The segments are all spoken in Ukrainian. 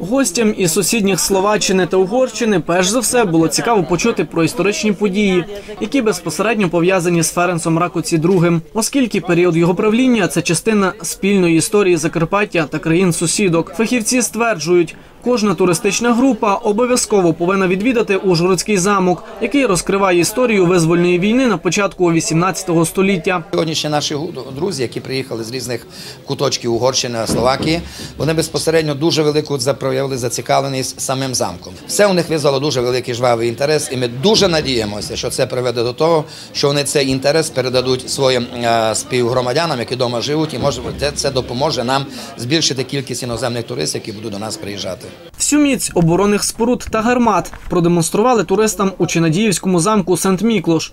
Гостям із сусідніх Словаччини та Угорщини перш за все було цікаво почути про історичні події, які безпосередньо пов'язані з Ференсом Ракоці II, оскільки період його правління це частина спільної історії Закарпаття та країн сусідок. Фахівці стверджують. Кожна туристична група обов'язково повинна відвідати Ужгородський замок, який розкриває історію визвольної війни на початку 18 століття. Сьогоднішні наші друзі, які приїхали з різних куточків Угорщини, Словакії, вони безпосередньо дуже велику проявили зацікавленість самим замком. Все у них визвало дуже великий жвавий інтерес, і ми дуже надіємося, що це приведе до того, що вони цей інтерес передадуть своїм е, співгромадянам, які вдома живуть, і може це допоможе нам збільшити кількість іноземних туристів, які будуть до нас приїжджати. Всю міць оборонних споруд та гармат продемонстрували туристам у Чинадіївському замку Сент-Міклош.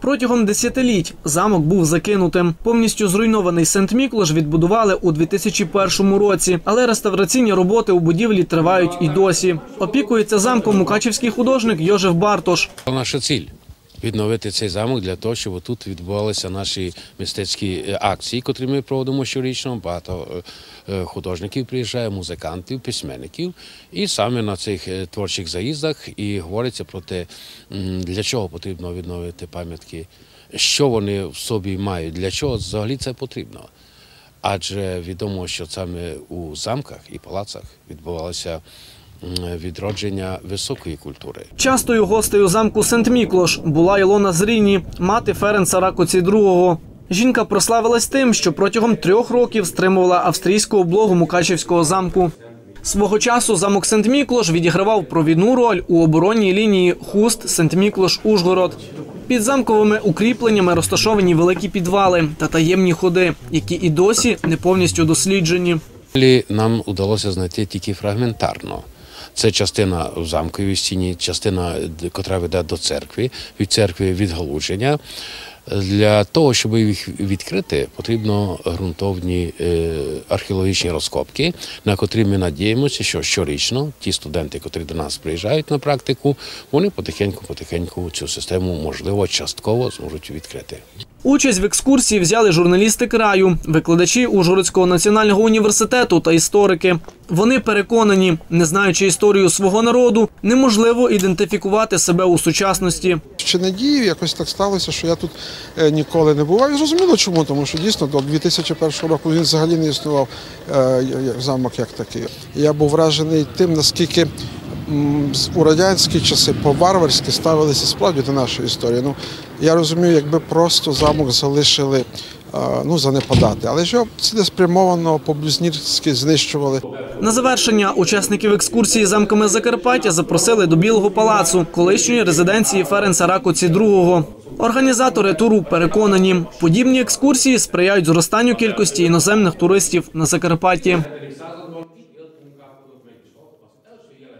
Протягом десятиліть замок був закинутим. Повністю зруйнований Сент-Міклош відбудували у 2001 році, але реставраційні роботи у будівлі тривають і досі. Опікується замком мукачівський художник Йожеф Бартош. Наша ціль відновити цей замок для того, щоб тут відбувалися наші мистецькі е, акції, котрі ми проводимо щорічно. Багато е, е, художників приїжджає, музикантів, письменників. І саме на цих творчих заїздах і говориться про те, для чого потрібно відновити пам'ятки, що вони в собі мають, для чого взагалі це потрібно. Адже відомо, що саме у замках і палацах відбувалося м, відродження високої культури. Частою гостею замку Сент-Міклош була Ілона Зріні, мати Ференца Ракоці II. Жінка прославилась тим, що протягом трьох років стримувала австрійську облогу Мукачівського замку. Свого часу замок Сент-Міклош відігравав провідну роль у оборонній лінії Хуст Сент-Міклош-Ужгород. Під замковими укріпленнями розташовані великі підвали та таємні ходи, які і досі не повністю досліджені. Нам вдалося знайти тільки фрагментарно. Це частина в замковій стіні, частина, котра веде до церкви, від церкви відгалуження. Для того, щоб їх відкрити, потрібно ґрунтовні е, археологічні розкопки, на котрі ми надіємося, що щорічно ті студенти, котрі до нас приїжджають на практику, вони потихеньку-потихеньку цю систему, можливо, частково зможуть відкрити. Участь в екскурсії взяли журналісти краю, викладачі Ужгородського національного університету та історики. Вони переконані, не знаючи історію свого народу, неможливо ідентифікувати себе у сучасності. Чи надію, якось так сталося, що я тут ніколи не бував. І зрозуміло чому, тому що дійсно до 2001 року він взагалі не існував е, замок як такий. Я був вражений тим, наскільки у радянські часи по-варварськи ставилися справді до нашої історії. Ну, я розумію, якби просто замок залишили е, ну, занепадати, але його цілеспрямовано по-блюзнірськи знищували. На завершення учасників екскурсії замками Закарпаття запросили до Білого палацу, колишньої резиденції Ференца Ракоці II. Організатори туру переконані, подібні екскурсії сприяють зростанню кількості іноземних туристів на Закарпатті.